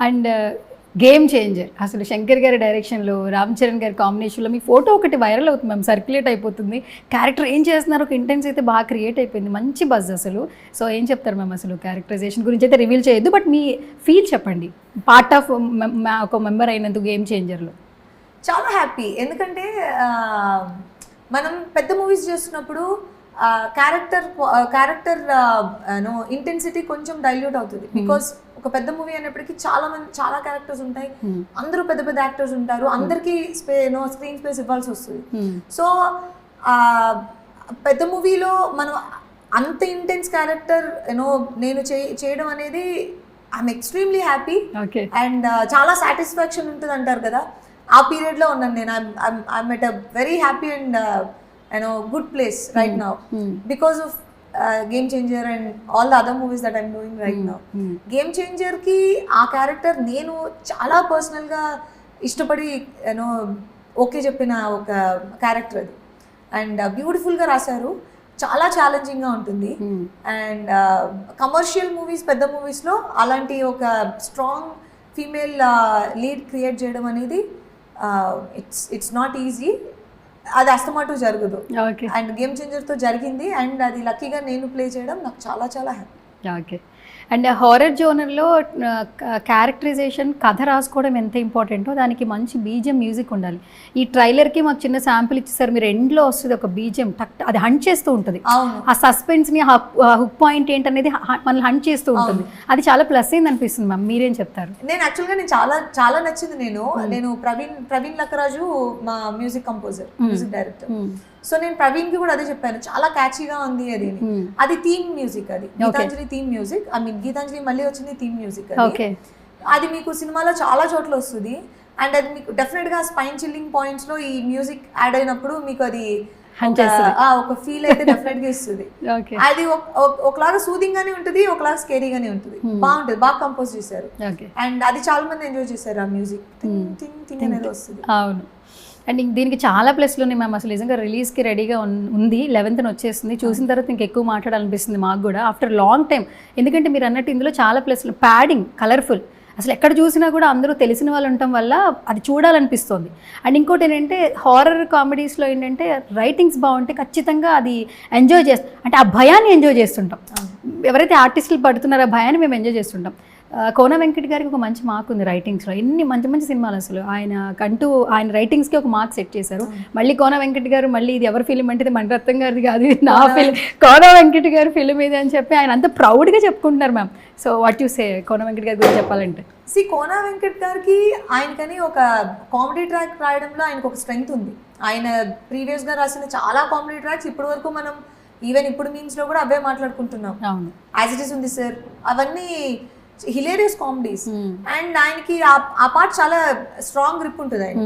And game changer అసలు శంకర్ గారి డైరెక్షన్లో రామ్ చరణ్ గారి కాంబినేషన్లో మీ ఫోటో ఒకటి వైరల్ అవుతుంది మ్యామ్ సర్క్యులేట్ అయిపోతుంది. క్యారెక్టర్ ఏం చేస్తున్నారు? ఒక ఇంటెన్స్ అయితే బాగా క్రియేట్ అయిపోయింది. మంచి బజ్ అసలు. సో ఏం చెప్తారు మ్యామ్ అసలు క్యారెక్టరైజేషన్ గురించి అయితే రివీల్ చేయొద్దు. బట్ మీ ఫీల్ చెప్పండి. పార్ట్ ఆఫ్ ఒక మెంబర్ అయినందుకు గేమ్ చేంజర్లో చాలా హ్యాపీ ఎందుకంటే ఆ, మనం పెద్ద మూవీస్ చేస్తున్నప్పుడు క్యారెక్టర్ క్యారెక్టర్ నో ఇంటెన్సిటీ కొంచెం డైల్యూట్ అవుతుంది. బికాస్ ఒక పెద్ద మూవీ అనేప్పటికీ చాలా మంది చాలా క్యారెక్టర్స్ ఉంటాయి. అందరూ పెద్ద పెద్ద యాక్టర్స్ ఉంటారు. అందరికీ స్పే నో స్క్రీన్ స్పేస్ ఇవ్వాల్సి వస్తుంది. సో పెద్ద మూవీలో మనం అంత ఇంటెన్స్ క్యారెక్టర్ యూనో నేను చేయడం అనేది ఐఎమ్ ఎక్స్ట్రీమ్లీ హ్యాపీ అండ్ చాలా సాటిస్ఫాక్షన్ ఉంటుంది అంటారు కదా. ఆ పీరియడ్లో ఉన్నాను నేను. I'm at a very happy and you know good place right now because of game changer and all the other movies that I'm doing right now game చేంజర్కి ఆ character నేను చాలా పర్సనల్గా ఇష్టపడి యూనో ఓకే చెప్పిన ఒక క్యారెక్టర్ అది. And బ్యూటిఫుల్గా రాశారు. చాలా ఛాలెంజింగ్గా ఉంటుంది. అండ్ కమర్షియల్ మూవీస్ పెద్ద మూవీస్లో అలాంటి ఒక స్ట్రాంగ్ ఫీమేల్ లీడ్ క్రియేట్ చేయడం అనేది ఇట్స్ ఇట్స్ నాట్ ఈజీ అది అస్తమాటు జరగదు. అండ్ గేమ్ చేంజర్తో జరిగింది. అండ్ అది లక్కీగా నేను ప్లే చేయడం నాకు చాలా చాలా హ్యాపీ. ఓకే అండ్ హారర్ జోనర్లో క్యారెక్టరైజేషన్ కథ రాసుకోవడం ఎంత ఇంపార్టెంటో దానికి మంచి బీజియం మ్యూజిక్ ఉండాలి. ఈ ట్రైలర్కి మాకు చిన్న శాంపుల్ ఇచ్చేసారు మీరు ఎండ్లో వస్తుంది ఒక బీజియం టక్ అది హంట్ చేస్తూ ఉంటుంది. ఆ సస్పెన్స్ని హుక్ పాయింట్ ఏంటనేది మనల్ని హంట్ చేస్తూ ఉంటుంది. అది చాలా ప్లస్ అయింది అనిపిస్తుంది మ్యామ్. మీరేం చెప్తారు? నేను యాక్చువల్గా నేను చాలా చాలా నచ్చింది నేను. నేను ప్రవీణ్ ప్రవీణ్ లక్కరాజు మా music composer music director so నేను ప్రవీణ్కి కూడా అదే చెప్పాను. చాలా క్యాచీగా ఉంది అది. అది థీమ్ మ్యూజిక్ అది. Geethanjali theme music I mean Geethanjali మళ్ళీ వచ్చింది థీమ్ మ్యూజిక్ అది. మీకు సినిమాలో చాలా చోట్ల వస్తుంది. అండ్ అది మీకు డెఫినెట్గా స్పైన్ చిల్లింగ్ పాయింట్స్లో ఈ మ్యూజిక్ యాడ్ అయినప్పుడు మీకు అది ఒక- ఆ, ఒక ఫీల్ అయితే డెఫినెట్గా ఇస్తుంది. అది ఒక- ఒక- ఒకలాగా సూదింగ్ గానే ఉంటుంది ఒకలాగా స్కేరీ గానే ఉంటుంది. బాగుంటుంది బాగా కంపోజ్ చేశారు. అండ్ అది చాలా మంది ఎంజాయ్ చేశారు ఆ మ్యూజిక్ టింగ్ టింగ్ అనేది వస్తుంది. అవును. అండ్ ఇంక దీనికి చాలా ప్లస్లు ఉన్నాయి మ్యామ్. అసలు నిజంగా రిలీజ్కి రెడీగా ఉంది. లెవెన్త్న వచ్చేస్తుంది చూసిన తర్వాత ఇంక ఎక్కువ మాట్లాడాలనిపిస్తుంది మాకు కూడా. ఆఫ్టర్ లాంగ్ టైం ఎందుకంటే మీరు అన్నట్టు ఇందులో చాలా ప్లస్లు ప్యాడింగ్ కలర్ఫుల్. అసలు ఎక్కడ చూసినా కూడా అందరూ తెలిసిన వాళ్ళు ఉండటం వల్ల అది చూడాలనిపిస్తుంది. అండ్ ఇంకోటి ఏంటంటే హారర్ కామెడీస్లో ఏంటంటే రైటింగ్స్ బాగుంటే ఖచ్చితంగా అది ఎంజాయ్ చేస్తాం అంటే ఆ భయాన్ని ఎంజాయ్ చేస్తుంటాం. ఎవరైతే ఆర్టిస్టులు పడుతున్నారో ఆ భయాన్ని మేము ఎంజాయ్ చేస్తుంటాం. కోన వెంకట్ గారికి ఒక మంచి మార్క్ ఉంది రైటింగ్స్లో ఎన్ని మంచి మంచి సినిమాలు అసలు. ఆయన కంటూ ఆయన రైటింగ్స్కి ఒక మార్క్ సెట్ చేశారు. మళ్ళీ కోన వెంకట్ గారు మళ్ళీ ఇది ఎవరి ఫిలిం అంటే ఇది మణిరత్నం గారిది కాదు నా ఫిలిం కోన వెంకట్ గారి ఫిలిం ఇది అని చెప్పి ఆయన అంత ప్రౌడ్గా చెప్పుకుంటున్నారు ma'am so what you say Kona Venkat గారి గురించి చెప్పాలంటే? సి కోనా వెంకట్ గారికి ఆయనకని ఒక కామెడీ ట్రాక్ రాయడంలో ఆయనకు ఒక స్ట్రెంగ్త్ ఉంది. ఆయన ప్రీవియస్గా రాసిన చాలా కామెడీ ట్రాక్స్ ఇప్పటి వరకు మనం ఈవెన్ ఇప్పుడు మీమ్స్లో కూడా అవే మాట్లాడుకుంటున్నాం. అవును. యాజ్ ఇట్ ఈస్ ఉంది సార్ అవన్నీ హిలేరియస్ కామెడీస్ అండ్ ఆయనకి ఆ- పార్ట్ చాలా స్ట్రాంగ్ గ్రిప్ ఉంటుంది ఆయన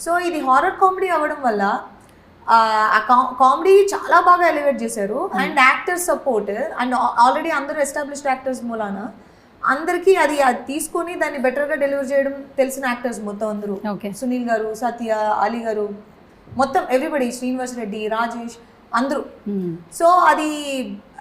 సో ఇది హారర్ కామెడీ అవ్వడం వల్ల ఆ, కామెడీ చాలా బాగా ఎలివేట్ చేశారు. And actor support and already అందరూ ఎస్టాబ్లిష్డ్ యాక్టర్స్ మూలాన అందరికీ అది అది తీసుకొని దాన్ని బెటర్గా డెలివర్ చేయడం తెలిసిన యాక్టర్స్ మొత్తం అందరూ. సునీల్ గారు సత్య అలీ గారు మొత్తం ఎవ్రీబడి శ్రీనివాస్ రెడ్డి రాజేష్ అందరూ. సో అది వే-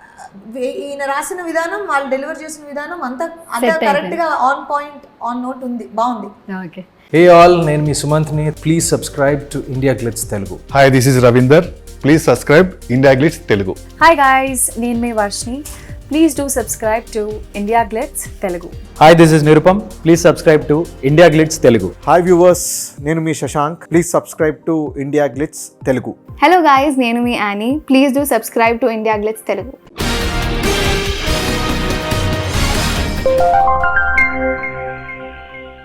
ఈయన రాసిన విధానం వాళ్ళు డెలివర్ చేసిన విధానం అంతా అంతా కరెక్ట్గా ఆన్ పాయింట్ ఆన్ నోట్ ఉంది బాగుంది. ఓకే. హే ఆల్ నేను మీ సుమంత్ని. Please subscribe to India Glitz Telugu hi this is Ravinder please subscribe India Glitz Telugu hi guys నేను మీ Varshini please do subscribe to India Glitz Telugu hi this is Nirupam please subscribe to India Glitz Telugu hi viewers నేను మీ Shashank please subscribe to India Glitz Telugu hello guys నేను మీ Annie please do subscribe to India Glitz Telugu Thank you.